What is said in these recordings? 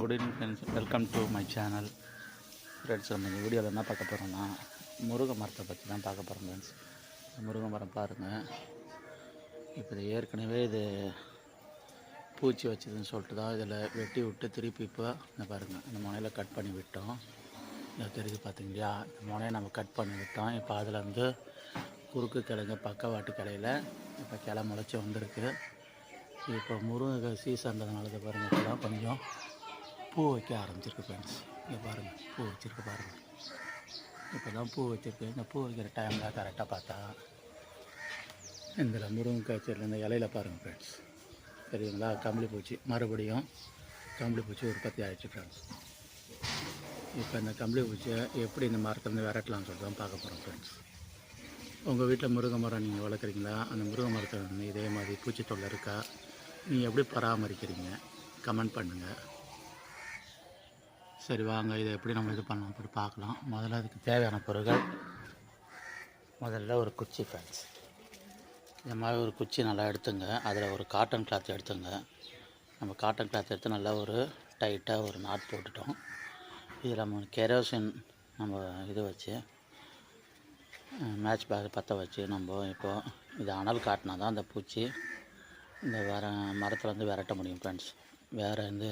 Good evening friends welcome to my channel friends நம்ம இந்த வீடியோவில் என்ன பார்க்க போகிறோம்னா முருங்கை மரத்தை பற்றி தான் பார்க்க போகிறோம் ஃப்ரெண்ட்ஸ் முருங்கை மரம் பாருங்கள் இப்போ இது ஏற்கனவே இது பூச்சி வச்சதுன்னு சொல்லிட்டு தான் இதில் வெட்டி விட்டு திருப்பி இப்போ இந்த பாருங்கள் இந்த முனையில் கட் பண்ணி விட்டோம். இதை தெரியுது பார்த்தீங்களா இந்த முனையை நம்ம கட் பண்ணி விட்டோம். இப்போ அதில் வந்து குறுக்கு கிழங்கு பக்கவாட்டு கிளையில் இப்போ கிளை முளைச்சி வந்திருக்கு. இப்போ முருங்கை சீசன்றதுனால பாருங்கள் இப்போ தான் கொஞ்சம் பூ வைக்க ஆரம்பிச்சிருக்கு ஃப்ரெண்ட்ஸ் இங்கே பாருங்கள் பூ வச்சுருக்கு பாருங்கள் இப்போ தான் பூ வச்சுருக்கேன் இந்த பூ வைக்கிற டைமில் கரெக்டாக பார்த்தா இந்த முருங்கைக்காய் செடியில் இந்த இலையில பாருங்கள் ஃப்ரெண்ட்ஸ் சரிங்களா கம்பளி பூச்சி. மறுபடியும் கம்பளி பூச்சி உற்பத்தி ஆகிடுச்சு ஃப்ரெண்ட்ஸ் இப்போ இந்த கம்பளி பூச்சியை எப்படி இந்த மரத்துலேருந்து விரட்டலாம்னு சொல்லிட்டு தான் பார்க்க போகிறோம் ஃப்ரெண்ட்ஸ் உங்கள் வீட்டில் முருங்கை மரம் நீங்கள் வளர்க்குறீங்களா? அந்த முருங்கை மரத்தில் வந்து இதே மாதிரி பூச்சி தொல்லை இருக்கா? நீங்கள் எப்படி பராமரிக்கிறீங்க? கமெண்ட் பண்ணுங்கள் சரி வாங்க இதை எப்படி நம்ம இது பண்ணலாம்? அப்படி பார்க்கலாம். முதல்ல அதுக்கு தேவையான பொருட்கள். முதல்ல ஒரு குச்சி ஃப்ரெண்ட்ஸ் இந்த மாதிரி ஒரு குச்சி நல்லா எடுத்துங்க. அதில் ஒரு காட்டன் கிளாத் எடுத்துங்க. நம்ம காட்டன் கிளாத் எடுத்து நல்லா ஒரு டைட்டாக ஒரு நாட் போட்டுட்டோம். இதில் நம்ம கெரோசின் நம்ம இது வச்சு மேட்ச் பேக் பற்ற வச்சு நம்ம இப்போது இது அனல் காட்டினா தான் அந்த பூச்சி இந்த வேறு மரத்தில் வந்து விரட்ட முடியும் ஃப்ரெண்ட்ஸ் வேறு இந்த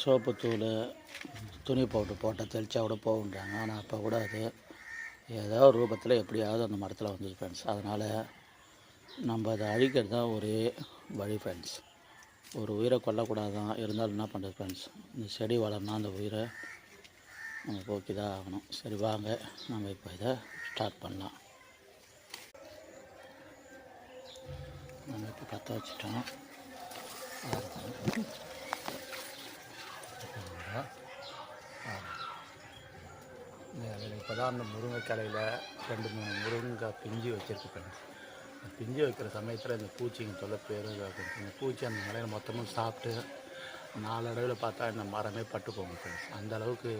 சோப்பு தூள் துணி போட்டு போட்டால் தெளிச்சா கூட போகுன்றாங்க ஆனால் அப்போ கூட அது ஏதோ ரூபத்தில் எப்படியாவது அந்த மரத்தில் வந்தது ஃப்ரெண்ட்ஸ் அதனால் நம்ம அதை அழிக்கிறது தான் ஒரே வழி ஃப்ரெண்ட்ஸ் ஒரு உயிரை கொல்லக்கூடாது தான் இருந்தாலும் என்ன பண்ணுறது ஃப்ரெண்ட்ஸ் இந்த செடி வளர்னா அந்த உயிரை நம்ம போக்கி தான் ஆகணும். சரி வாங்க. நம்ம இப்போ இதை ஸ்டார்ட் பண்ணலாம். நம்ம இப்போ பற்ற வச்சுட்டோம். இப்போ தான் அந்த முருங்கை கிளையில் ரெண்டு மூணு முருங்கை பிஞ்சு வச்சுருக்கு ஃப்ரெண்ட்ஸ் இந்த பிஞ்சு வைக்கிற சமயத்தில் இந்த பூச்சிங்க தொல்லை பேரும் இந்த பூச்சி அந்த மலையில் மொத்தமும் சாப்பிட்டு நாலடைவில் பார்த்தா இந்த மரமே பட்டு போகும் ஃப்ரெண்ட்ஸ் அந்த அளவுக்கு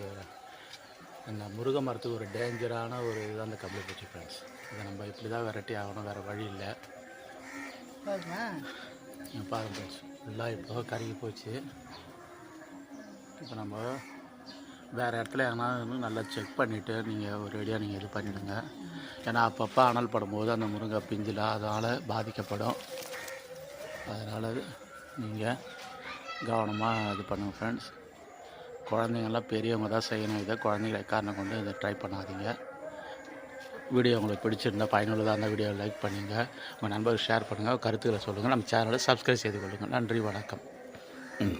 இந்த முருங்கை மரத்துக்கு ஒரு டேஞ்சரான ஒரு இதுதான் அந்த கம்பளி பூச்சி ஃப்ரெண்ட்ஸ் இதை நம்ம இப்படி தான் வெரைட்டி ஆகணும் வேறு வழி இல்லை. பாருங்க. ஃப்ரெண்ட்ஸ் ஃபுல்லாக இப்போ கருகி போச்சு. இப்போ நம்ம வேறு இடத்துல எதனா நல்லா செக் பண்ணிவிட்டு நீங்கள் ஒரு ரெடியாக நீங்கள் இது பண்ணிவிடுங்க ஏன்னா அப்பப்போ அனல் படும்போது அந்த முருங்கை பிஞ்சில் அதனால் பாதிக்கப்படும். அதனால் நீங்கள் கவனமாக இது பண்ணுங்கள் ஃப்ரெண்ட்ஸ் குழந்தைங்கள்லாம் பெரியவங்க தான் செய்யணும். இதை குழந்தைங்களை காரணம் கொண்டு இதை ட்ரை பண்ணாதீங்க. வீடியோ உங்களுக்கு பிடிச்சிருந்தா பயனுள்ளதாக அந்த வீடியோவை லைக் பண்ணுங்கள் உங்கள் நண்பர்கள் ஷேர் பண்ணுங்கள் கருத்துக்களை சொல்லுங்கள் நம்ம சேனலை சப்ஸ்கிரைப் செய்து கொள்ளுங்கள் நன்றி வணக்கம். ம்.